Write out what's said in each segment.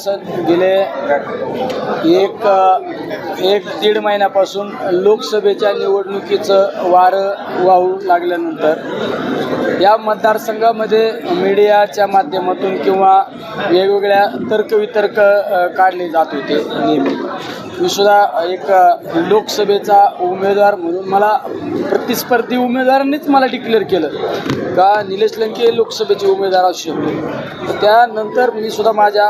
असं गेले एक एक दीड महिन्यापासून लोकसभेच्या निवडणुकीचं वारं वाहू लागल्यानंतर या मतदारसंघामध्ये मीडियाच्या माध्यमातून किंवा वेगवेगळ्या तर्कवितर्क काढले जात होते. नेहमी. मी सुद्धा एक लोकसभेचा उमेदवार म्हणून मला प्रतिस्पर्धी उमेदवारांनीच मला डिक्लेअर केलं का निलेश लंके लोकसभेचे उमेदवार असू शकतो. तर त्यानंतर मी सुद्धा माझ्या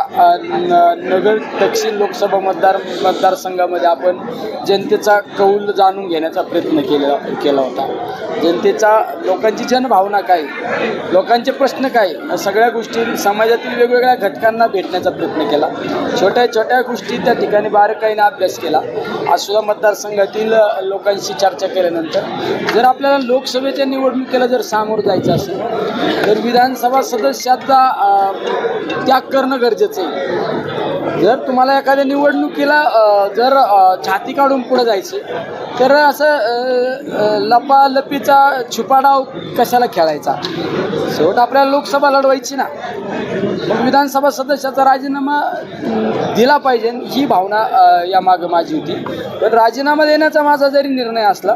नगर दक्षिण लोकसभा मतदार मतदारसंघामध्ये आपण जनतेचा कौल जाणून घेण्याचा प्रयत्न केला केला होता. जनतेचा लोकांची जनभावना काय लोकांचे प्रश्न काय? सगळ्या गोष्टी समाजातील वेगवेगळ्या घटकांना भेटण्याचा प्रयत्न केला. छोट्या छोट्या गोष्टी त्या ठिकाणी बारकाईने अभ्यास केला. आज सुद्धा मतदारसंघातील लोकांशी चर्चा केल्यानंतर जर आपल्याला लोकसभेच्या निवडणुकीला जर सामोरं जायचं असेल तर विधानसभा सदस्याचा त्याग करणं गरजेचं आहे. जर तुम्हाला एखाद्या निवडणुकीला जर छाती काढून पुढे जायचं तर असं लपालपीचा छुपाडाव कशाला खेळायचा? शेवट आपल्याला लोकसभा लढवायची ना. मग विधानसभा सदस्याचा राजीनामा दिला पाहिजे ही भावना यामागं या मागं माझी होती. पण राजीनामा देण्याचा माझा जरी निर्णय असला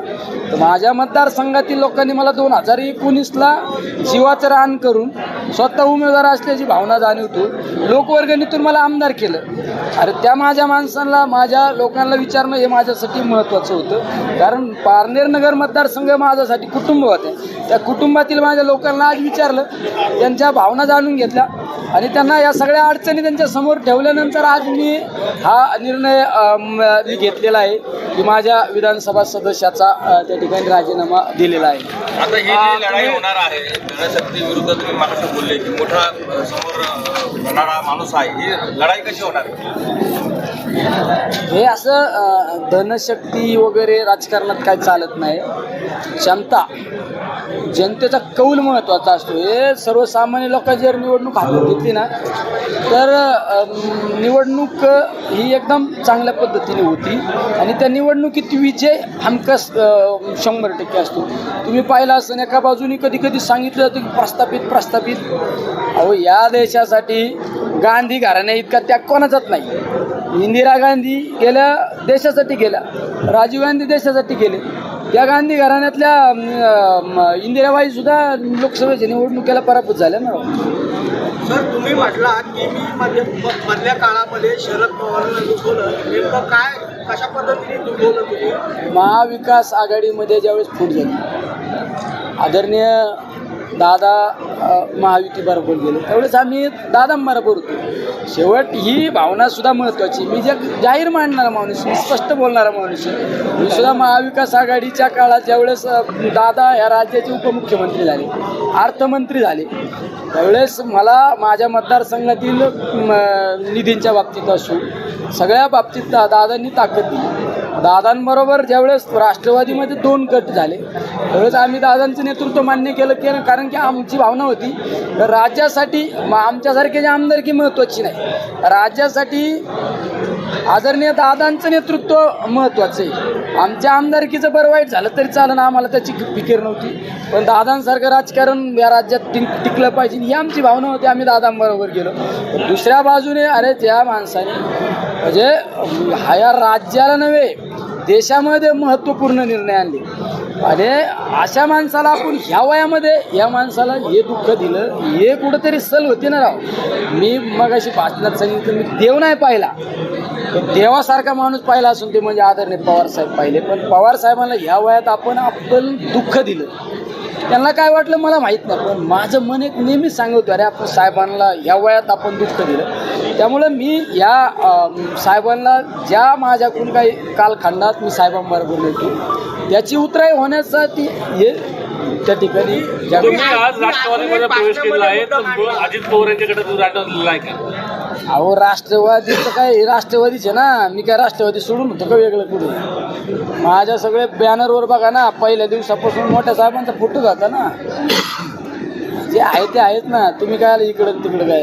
तर माझ्या मतदारसंघातील लोकांनी मला दोन हजार एकोणीसला जीवाचं रान करून स्वतः उमेदवार असल्याची भावना जाणीवतो. लोकवर्गणीतून मला आमदार केलं. अरे त्या माझ्या माणसांना माझ्या लोकांना विचारणं हे माझ्यासाठी महत्त्वाचं होतं. कारण पारनेर नगर मतदारसंघ माझ्यासाठी कुटुंब होते. त्या कुटुंबातील माझ्या लोकांना आज विचारलं. त्यांच्या भावना जाणून घेतल्या. आणि त्यांना या सगळ्या अडचणी त्यांच्यासमोर ठेवल्यानंतर आज मी हा निर्णय म, घेतलेला आहे की माझ्या विधानसभा सदस्याचा त्या ठिकाणी राजीनामा दिलेला आहे. आता ही जी लढाई होणार आहे जनशक्ती विरुद्ध तुम्ही मला बोलले की मोठा समोर होणारा माणूस आहे. ही लढाई कशी होणार? हे असं धनशक्ती वगैरे राजकारणात काय चालत नाही. क्षमता जनतेचा कौल महत्त्वाचा असतो. हे सर्वसामान्य लोकांची जर निवडणूक हातात घेतली ना तर निवडणूक ही एकदम चांगल्या पद्धतीने होती. आणि त्या निवडणुकीत विजय हमखास शंभर टक्के असतो. तुम्ही पाहिला असं एका बाजूनी कधी कधी सांगितलं जातं की प्रस्थापित प्रस्थापित. अहो या देशासाठी गांधी घराण्या इतका त्याग कोणाचाच नाही. इंदिरा गांधी गेल्या देशासाठी गेल्या राजीव गांधी देशासाठी गेले. त्या गांधी घराण्यातल्या इंदिराबाई सुद्धा लोकसभेच्या निवडणुकीला पराभूत झाल्या ना. सर तुम्ही म्हटलात की मी मधल्या काळामध्ये शरद पवारांना दुखवलं नेमकं काय कशा पद्धतीने दुखवलं तुम्ही? महाविकास आघाडीमध्ये ज्यावेळेस फूट झाली आदरणीय दादा अ, महायुतीबरोबर गेले. त्यावेळेस आम्ही दादांबरोबर होतो. शेवट ही भावनासुद्धा महत्त्वाची मी ज्या जाहीर मांडणारा माणूस मी स्पष्ट बोलणारा माणूस आहे. मी सुद्धा महाविकास आघाडीच्या काळात ज्यावेळेस दादा ह्या राज्याचे उपमुख्यमंत्री झाले अर्थमंत्री झाले त्यावेळेस मला माझ्या मतदारसंघातील म, निधींच्या बाबतीत असो सगळ्या बाबतीत दा दादांनी ताकद दिली. दादांबरोबर ज्यावेळेस राष्ट्रवादीमध्ये दोन गट झाले त्यावेळेस आम्ही दादांचं नेतृत्व मान्य केलं की कारण की आमची भावना होती तर राज्यासाठी म आमच्यासारखे आमदारकी महत्त्वाची नाही. राज्यासाठी आदरणीय दादांचं नेतृत्व महत्त्वाचं आहे. आमच्या आमदारकीचं बरं वाईट झालं तरी चालेल आम्हाला त्याची फिकीर नव्हती. पण दादांसारखं राजकारण या राज्यात टिक टिकलं पाहिजे ही आमची भावना होती आम्ही दादांबरोबर गेलो. दुसऱ्या बाजूने अरे त्या माणसाने म्हणजे हा या राज्याला नव्हे देशामध्ये महत्त्वपूर्ण निर्णय आणले. आणि अशा माणसाला आपण ह्या वयामध्ये या माणसाला हे दुःख दिलं हे कुठंतरी सल होते ना राव. मी मग अशी भाषणात सांगितलं मी देव नाही पाहिला. देवासारखा माणूस पाहिला असून ते म्हणजे आदरणीय पवार साहेब पाहिले. पण पवार साहेबांना ह्या वयात आपण आपण दुःख दिलं. त्यांना काय वाटलं मला माहीत नाही पण माझं मन एक नेहमीच सांगतो अरे आपण साहेबांना ह्या वयात आपण दुःख दिलं. त्यामुळं मी या साहेबांना ज्या माझ्याकडून काही कालखंडात मी साहेबांबरोबर येतो त्याची उतराई होण्यासाठी हे त्या ठिकाणी आज राष्ट्रवादीमध्ये प्रवेश केलेला आहे तर अजित पवार यांच्याकडे तू राष्ट्रवादीला आहे का? अहो राष्ट्रवादीचं काय राष्ट्रवादीचे ना मी काय राष्ट्रवादी सोडून होतो का वेगळं कुठे? माझ्या सगळे बॅनरवर बघा ना पहिल्या दिवसापासून मोठ्या साहेबांचा फोटो जाता ना. जे आहे ते आहेत ना तुम्ही काय इकडं तिकडं काय?